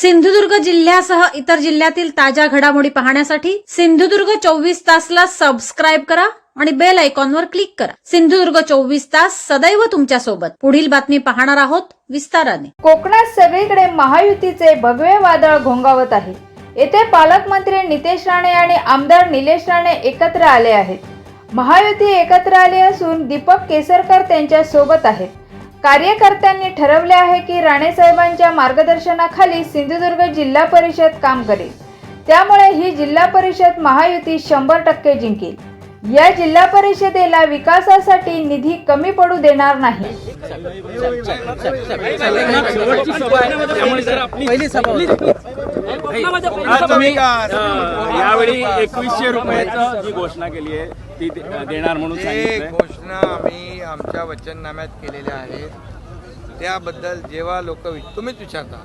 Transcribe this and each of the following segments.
सिंधुदुर्ग जिल्ह्यासह इतर जिल्ह्यातील ताज्या घडामोडी पाहण्यासाठी सिंधुदुर्ग चोवीस तासला सबस्क्राईब करा आणि बेल आयकॉनवर क्लिक करा. सिंधुदुर्ग चोवीस तास सदैव तुमच्यासोबत. पुढील बातमी पाहणार आहोत विस्ताराने. कोकणात सगळीकडे महायुतीचे भगवे वादळ घोंगावत आहे. येथे पालकमंत्री नितेश राणे आणि आमदार निलेश राणे एकत्र आले आहेत. महायुती एकत्र आली असून दीपक केसरकर त्यांच्यासोबत आहेत. कार्यकर्त्यांनी ठरवले आहे की राणे साहेबांच्या मार्गदर्शनाखाली सिंधुदुर्ग जिल्हा परिषद काम करेल. त्यामुळे ही जिल्हा परिषद महायुती शंभर टक्के जिंकेल. या जिल्हा परिषदेला विकासासाठी निधी कमी पडू देणार नाही. यावेळी एकवीसशे रुपयाचं जी घोषणा केली आहे ती देणार म्हणून ते घोषणा आम्ही आमच्या वचननाम्यात केलेल्या आहेत. त्याबद्दल जेव्हा लोक तुम्हीच विचारता.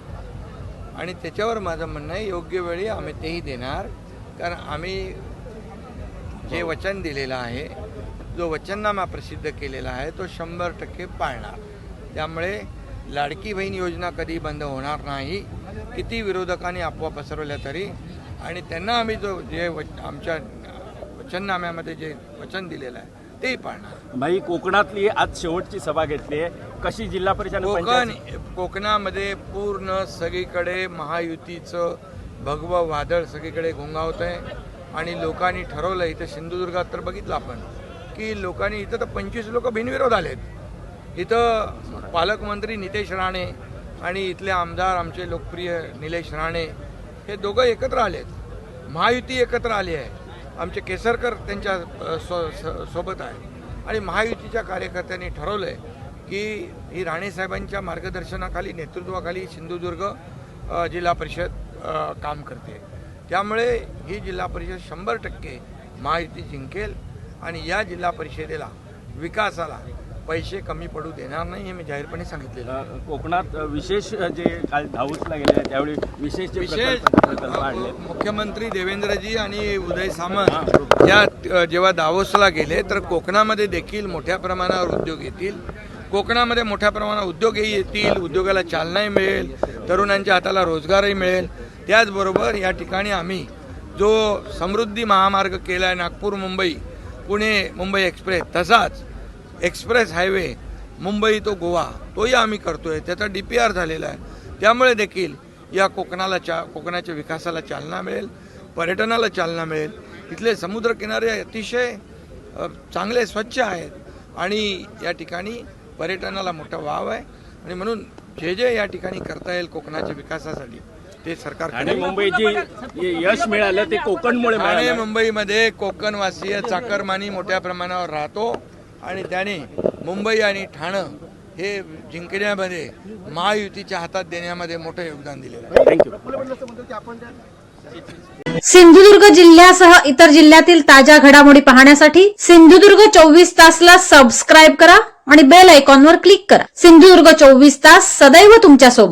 आणि त्याच्यावर माझं म्हणणं आहे योग्य वेळी आम्ही तेही देणार. कारण आम्ही जे वचन दिलेलं आहे जो वचननामा प्रसिद्ध केलेला आहे तो शंभर टक्के पाळणार. त्यामुळे लाडकी बहीण योजना कधी बंद होणार नाही किती विरोधकांनी अफवा पसरवल्या तरी आणि त्यांना आम्ही जो जे वच आमच्या वचननाम्यामध्ये जे वचन दिलेलं आहे तेही पाळणार भाई कोकणातली आज शेवटची सभा घेतली आहे. कशी जिल्हा परिषद कोकण कोकणामध्ये पूर्ण सगळीकडे महायुतीचं भगवं वादळ सगळीकडे घोंगावत आहे आणि लोकांनी ठरवलं इथं सिंधुदुर्गात तर बघितलं आपण की लोकांनी इथं तर पंचवीस लोक बिनविरोध आलेत. इथं पालकमंत्री नितेश राणे आणि इथले आमदार आमचे लोकप्रिय निलेश राणे हे दोघं एकत्र आलेत. महायुती एकत्र आली आहे. आमचे केसरकर त्यांच्या सो स- सोबत आहे. आणि महायुतीच्या कार्यकर्त्यांनी ठरवलं आहे की ही राणेसाहेबांच्या मार्गदर्शनाखाली नेतृत्वाखाली सिंधुदुर्ग जिल्हा परिषद काम करते. त्यामुळे ही जिल्हा परिषद शंभर टक्के महायुती जिंकेल आणि या जिल्हा परिषदेला विकासाला पैसे कमी पडू देणार नाही हे मी जाहीरपणे सांगितलेलं कोकणात विशेष जे काल धाऊसला गेले त्यावेळी विशेष विशेष मुख्यमंत्री देवेंद्रजी आणि उदय सामंत या जेव्हा दावोसला गेले तर कोकणामध्ये देखील मोठ्या प्रमाणावर उद्योग येतील. कोकणामध्ये मोठ्या प्रमाणात उद्योगही येतील उद्योगाला चालनाही मिळेल तरुणांच्या हाताला रोजगारही मिळेल. त्याचबरोबर या ठिकाणी आम्ही जो समृद्धी महामार्ग केला आहे नागपूर मुंबई पुणे मुंबई एक्सप्रेस तसाच express highway Mumbai to Goa तोही आम्ही करतोय. त्याचा डी पी आर झालेला आहे. त्यामुळे देखील या कोकणाला चा कोकणाच्या विकासाला चालना मिळेल पर्यटनाला चालना मिळेल. इथले समुद्रकिनारे अतिशय चांगले स्वच्छ आहेत. आणि या ठिकाणी पर्यटनाला मोठा वाव आहे. आणि म्हणून जे जे या ठिकाणी करता येईल कोकणाच्या विकासासाठी ते सरकार आणि करेल. मुंबईची यश मिळालं ते कोकणमुळे ठाणे मुंबईमध्ये कोकणवासीय चाकरमानी मोठ्या प्रमाणावर राहतो. आणि त्याने मुंबई आणि ठाणं हे जिंकण्यामध्ये महायुतीच्या हातात देण्यामध्ये मोठं योगदान दिलेलं आहे. थँक्यू सिंधुदुर्ग जिल्ह्यासह इतर जिल्ह्यातील ताज्या घडामोडी पाहण्यासाठी सिंधुदुर्ग चोवीस तासला सबस्क्राईब करा आणि बेल आयकॉनवर क्लिक करा. सिंधुदुर्ग चोवीस तास सदैव तुमच्यासोबत